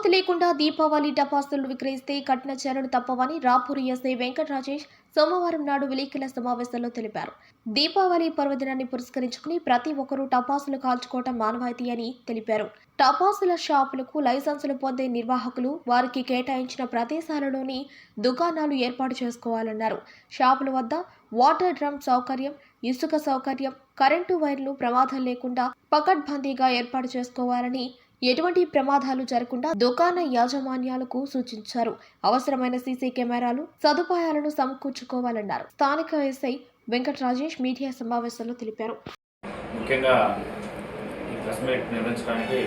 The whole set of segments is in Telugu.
అనుమతి లేకుండా దీపావళి టపాసులు విక్రయిస్తే కఠిన చర్యలు తప్పవని రాపూరి ఎస్ఐ వెంకట రాజేష్ సోమవారం నాడు విలేకరుల సమావేశంలో తెలిపారు. దీపావళి పర్వదినాన్ని పురస్కరించుకుని ప్రతి ఒక్కరూ టపాసులు కాల్చుకోవటం మానవాయితీ అని తెలిపారు. టపాసుల షాపులకు లైసెన్సులు పొందే నిర్వాహకులు వారికి కేటాయించిన ప్రదేశాలలోని దుకాణాలు ఏర్పాటు చేసుకోవాలన్నారు. షాపుల వద్ద వాటర్ డ్రమ్ సౌకర్యం ఇసుక సౌకర్యం కరెంటు వైర్లు ప్రమాదం లేకుండా పకడ్బందీగా ఏర్పాటు చేసుకోవాలని ఎటువంటి ప్రమాదాలు జరగకుండా దుకాణ యాజమాన్యాలకు సూచించారు. అవసరమైన సీసీ కెమెరాలు సదుపాయాలను సమకూర్చుకోవాలన్నారు. స్థానిక ఎస్ఐ వెంకట రాజేష్ మీడియా సమావేశంలో తెలిపారు. ముఖ్యంగా ఈ ప్రెస్ మీట్ నిర్వహించడానికి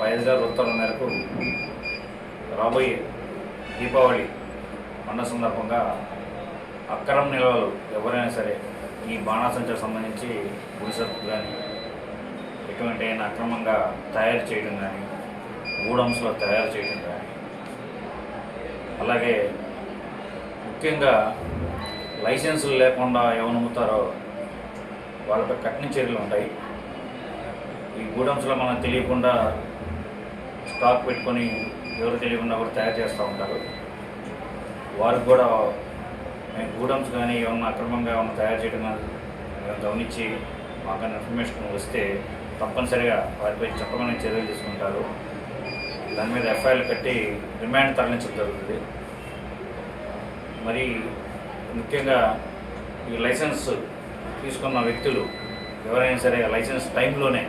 వైఎస్ఆర్ ఉత్తర్వుల మేరకు రాబోయే దీపావళి పండుగ సందర్భంగా అక్రమ నిల్వలు ఎవరైనా సరే ఈ బాణాసంచకు సంబంధించి గుడిసెలు కానీ ఎటువంటి అయినా అక్రమంగా తయారు చేయడం కానీ గూడమ్స్లో తయారు చేయడం కానీ. అలాగే ముఖ్యంగా లైసెన్సులు లేకుండా ఎవరు వాళ్ళపై కఠిన చర్యలు ఉంటాయి. ఈ గూడమ్స్లో మనం తెలియకుండా స్టాక్ పెట్టుకొని ఎవరు తెలియకుండా కూడా తయారు చేస్తూ ఉంటారు. వారికి కూడా మేము గూడమ్స్ కానీ ఏమన్నా అక్రమంగా ఏమన్నా తయారు చేయడం కానీ గమనించి మాకు ఇన్ఫర్మేషన్ వస్తే తప్పనిసరిగా వారిపై చట్టమైన చర్యలు తీసుకుంటారు. దాని మీద ఎఫ్ఐఆర్లు కట్టి రిమాండ్ తరలించడం జరుగుతుంది. మరి ముఖ్యంగా ఈ లైసెన్స్ తీసుకున్న వ్యక్తులు ఎవరైనా సరే లైసెన్స్ టైంలోనే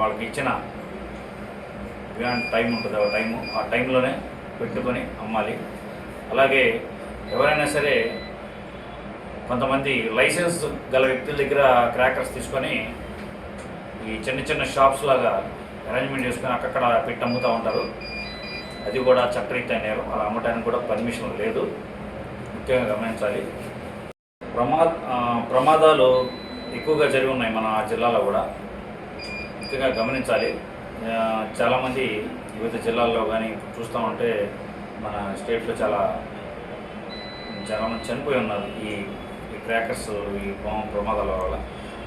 వాళ్ళకి ఇచ్చిన బియాండ్ టైం ఉంటుంది. ఆ టైము ఆ టైంలోనే పెట్టుకొని అమ్మాలి. అలాగే ఎవరైనా సరే కొంతమంది లైసెన్స్ గల వ్యక్తుల దగ్గర క్రాకర్స్ తీసుకొని ఈ చిన్న చిన్న షాప్స్ లాగా అరేంజ్మెంట్ చేసుకొని అక్కడ పెట్టి అమ్ముతూ ఉంటారు. అది కూడా చట్టరీత్యా నేరం. అలా అమ్మటానికి కూడా పర్మిషన్ లేదు. ముఖ్యంగా గమనించాలి. ప్రమా ప్రమాదాలు ఎక్కువగా జరిగి ఉన్నాయి మన జిల్లాలో కూడా. ముఖ్యంగా గమనించాలి. చాలామంది వివిధ జిల్లాల్లో కానీ చూస్తూ ఉంటే మన స్టేట్లో చాలా చాలామంది చనిపోయి ఉన్నారు. ఈ ఈ క్రాకర్స్ ఈ ప్రమాదాల వల్ల.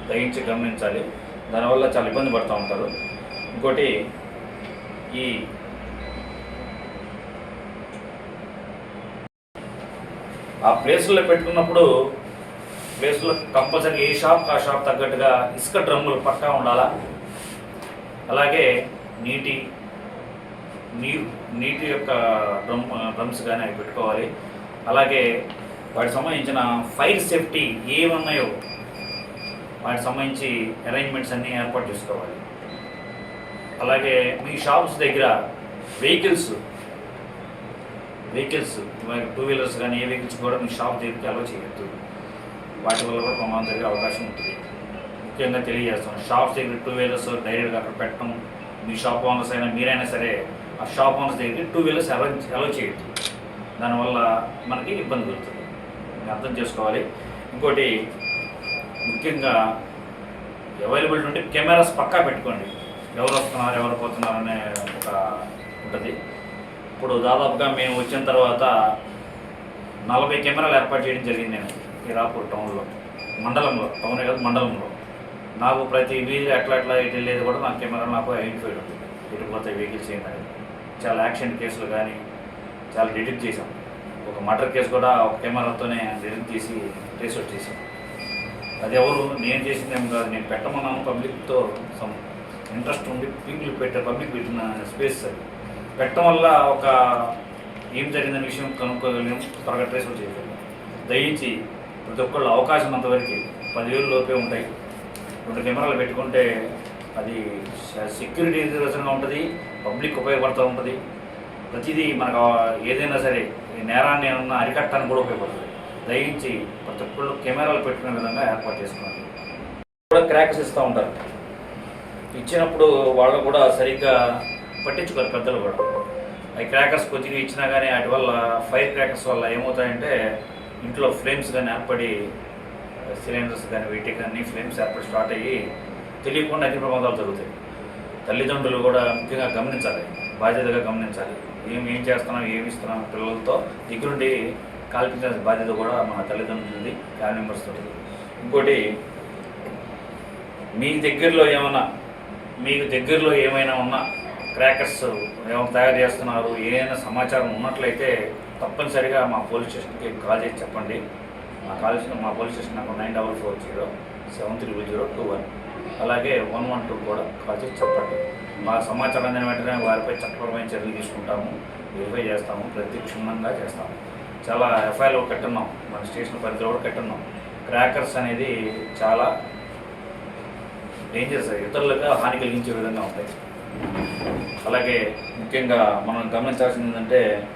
దయించి గమనించాలి. దానివల్ల చాలా ఇబ్బంది పడుతూ ఉంటారు. ఇంకోటి ఈ ఆ ప్లేస్లో పెట్టుకున్నప్పుడు ప్లేస్లో కంపల్సరీ ఏ షాప్ ఆ షాప్ తగ్గట్టుగా ఇసుక డ్రమ్ములు పక్కా ఉండాలా? అలాగే నీటి నీరు నీటి యొక్క డ్రమ్ డ్రమ్స్ కానీ అవి పెట్టుకోవాలి. అలాగే వాటికి సంబంధించిన ఫైర్ సేఫ్టీ ఏమున్నాయో వాటికి సంబంధించి అరేంజ్మెంట్స్ అన్నీ ఏర్పాటు చేసుకోవాలి. అలాగే మీ షాప్స్ దగ్గర వెహికల్స్ వెహికల్స్ టూ వీలర్స్ కానీ ఏ వెహికల్స్ కూడా మీ షాప్ దగ్గరికి అలో చేయొద్దు. వాటి వల్ల కూడా ప్రమాదం జరిగే అవకాశం ఉంటుంది. ముఖ్యంగా తెలియజేస్తాం షాప్స్ దగ్గర టూ వీలర్స్ డైరెక్ట్గా అక్కడ పెట్టడం మీ షాప్ ఓనర్స్ అయినా మీరైనా సరే ఆ షాప్ ఓనర్స్ దగ్గరికి టూ వీలర్స్ అలో అలో చేయొద్దు. దానివల్ల మనకి ఇబ్బంది కలుగుతుంది. అర్థం చేసుకోవాలి. ఇంకోటి ముఖ్యంగా అవైలబిలిటీ ఉంటే కెమెరాస్ పక్కా పెట్టుకోండి. ఎవరు వస్తున్నారు ఎవరు పోతున్నారు అనే ఒక ఉంటుంది. ఇప్పుడు దాదాపుగా మేము వచ్చిన తర్వాత నలభై కెమెరాలు ఏర్పాటు చేయడం జరిగింది నేను ఈ రాపూర్ టౌన్లో. మండలంలో టౌనే కాదు మండలంలో. నాకు ప్రతి వీధి ఎట్లా ఎట్లా ఎటు వెళ్ళేది కూడా నా కెమెరా నాకు ఐడెంటిఫైడ్ ఉంది. ఎటు పోతే వెహికల్స్ ఏంటని చాలా యాక్షన్ కేసులు కానీ చాలా డిటెక్ట్ చేసాం ఒక మర్డర్ కేసు కూడా ఒక కెమెరాతోనే డిటెక్ట్ చేసి ట్రేస్ అవుట్ చేసాం అది ఎవరు నేను చేసింది ఏం కాదు. నేను పెట్టమన్నాను పబ్లిక్తో సమ్ ఇంట్రెస్ట్ ఉండి పీపుల్ పెట్టే పబ్లిక్ పెట్టిన స్పేస్ అది. పెట్టడం వల్ల ఒక ఏం జరిగిందనే విషయం కనుక్కోగలిగాం. త్వరగా ట్రేస్ చేయగలం చేయగలిగాం దయించి ప్రతి ఒక్కళ్ళు అవకాశం అంతవరకు పదివేలు లోపే ఉంటాయి. రెండు కెమెరాలు పెట్టుకుంటే అది సెక్యూరిటీ రచనగా ఉంటుంది పబ్లిక్ ఉపయోగపడుతూ ఉంటుంది. ప్రతిదీ మనకు ఏదైనా సరే నేరాన్ని ఏమన్నా అరికట్టడానికి కూడా ఉపయోగపడుతుంది. దయించి ప్రతి ఒక్కళ్ళు కెమెరాలు పెట్టుకునే విధంగా ఏర్పాటు చేసుకోవాలి కూడా క్రాక్స్ ఇస్తూ ఉంటారు. ఇచ్చినప్పుడు వాళ్ళు కూడా సరిగ్గా పట్టించుకోరు పెద్దలు కూడా. అవి క్రాకర్స్ కొద్దిగా ఇచ్చినా కానీ వాటి వల్ల ఫైర్ క్రాకర్స్ వల్ల ఏమవుతాయంటే ఇంట్లో ఫ్లేమ్స్ కానీ ఏర్పడి సిలిండర్స్ కానీ వీటికి కానీ ఫ్లేమ్స్ ఏర్పడి స్టార్ట్ అయ్యి తెలియకుండా అగ్ని ప్రమాదాలు జరుగుతాయి. తల్లిదండ్రులు కూడా ముఖ్యంగా గమనించాలి బాధ్యతగా గమనించాలి. ఏం ఏం చేస్తున్నాం ఏమి ఇస్తున్నాం పిల్లలతో దగ్గరుండి కాల్పించాల్సిన బాధ్యత కూడా మన తల్లిదండ్రులది ఫ్యామిలీ మెంబర్స్ తోటి. ఇంకోటి మీ దగ్గరలో ఏమైనా మీకు దగ్గరలో ఏమైనా ఉన్నా క్రాకర్స్ ఏమైనా తయారు చేస్తున్నారు ఏదైనా సమాచారం ఉన్నట్లయితే తప్పనిసరిగా మా పోలీస్ స్టేషన్కి కాల్ చేసి చెప్పండి. మా కాల్ చేసిన మా police station number nine double four zero seven triple zero two one. అలాగే వన్ వన్ టూ కూడా కాల్ చేసి చెప్పండి. మా సమాచారం అందిన వెంటనే వారిపై చట్టపరమైన చర్యలు తీసుకుంటాము వెరిఫై చేస్తాము ప్రతి క్షుణ్ణంగా చేస్తాము. చాలా ఎఫ్ఐఆర్లు కట్టున్నాం. మన స్టేషన్ పరిధిలో కూడా కట్టున్నాం. క్రాకర్స్ అనేది చాలా డేంజర్స్ ఇతరులకు హాని కలిగించే విధంగా ఉంటాయి. అలాగే ముఖ్యంగా మనం గమనించాల్సింది ఏంటంటే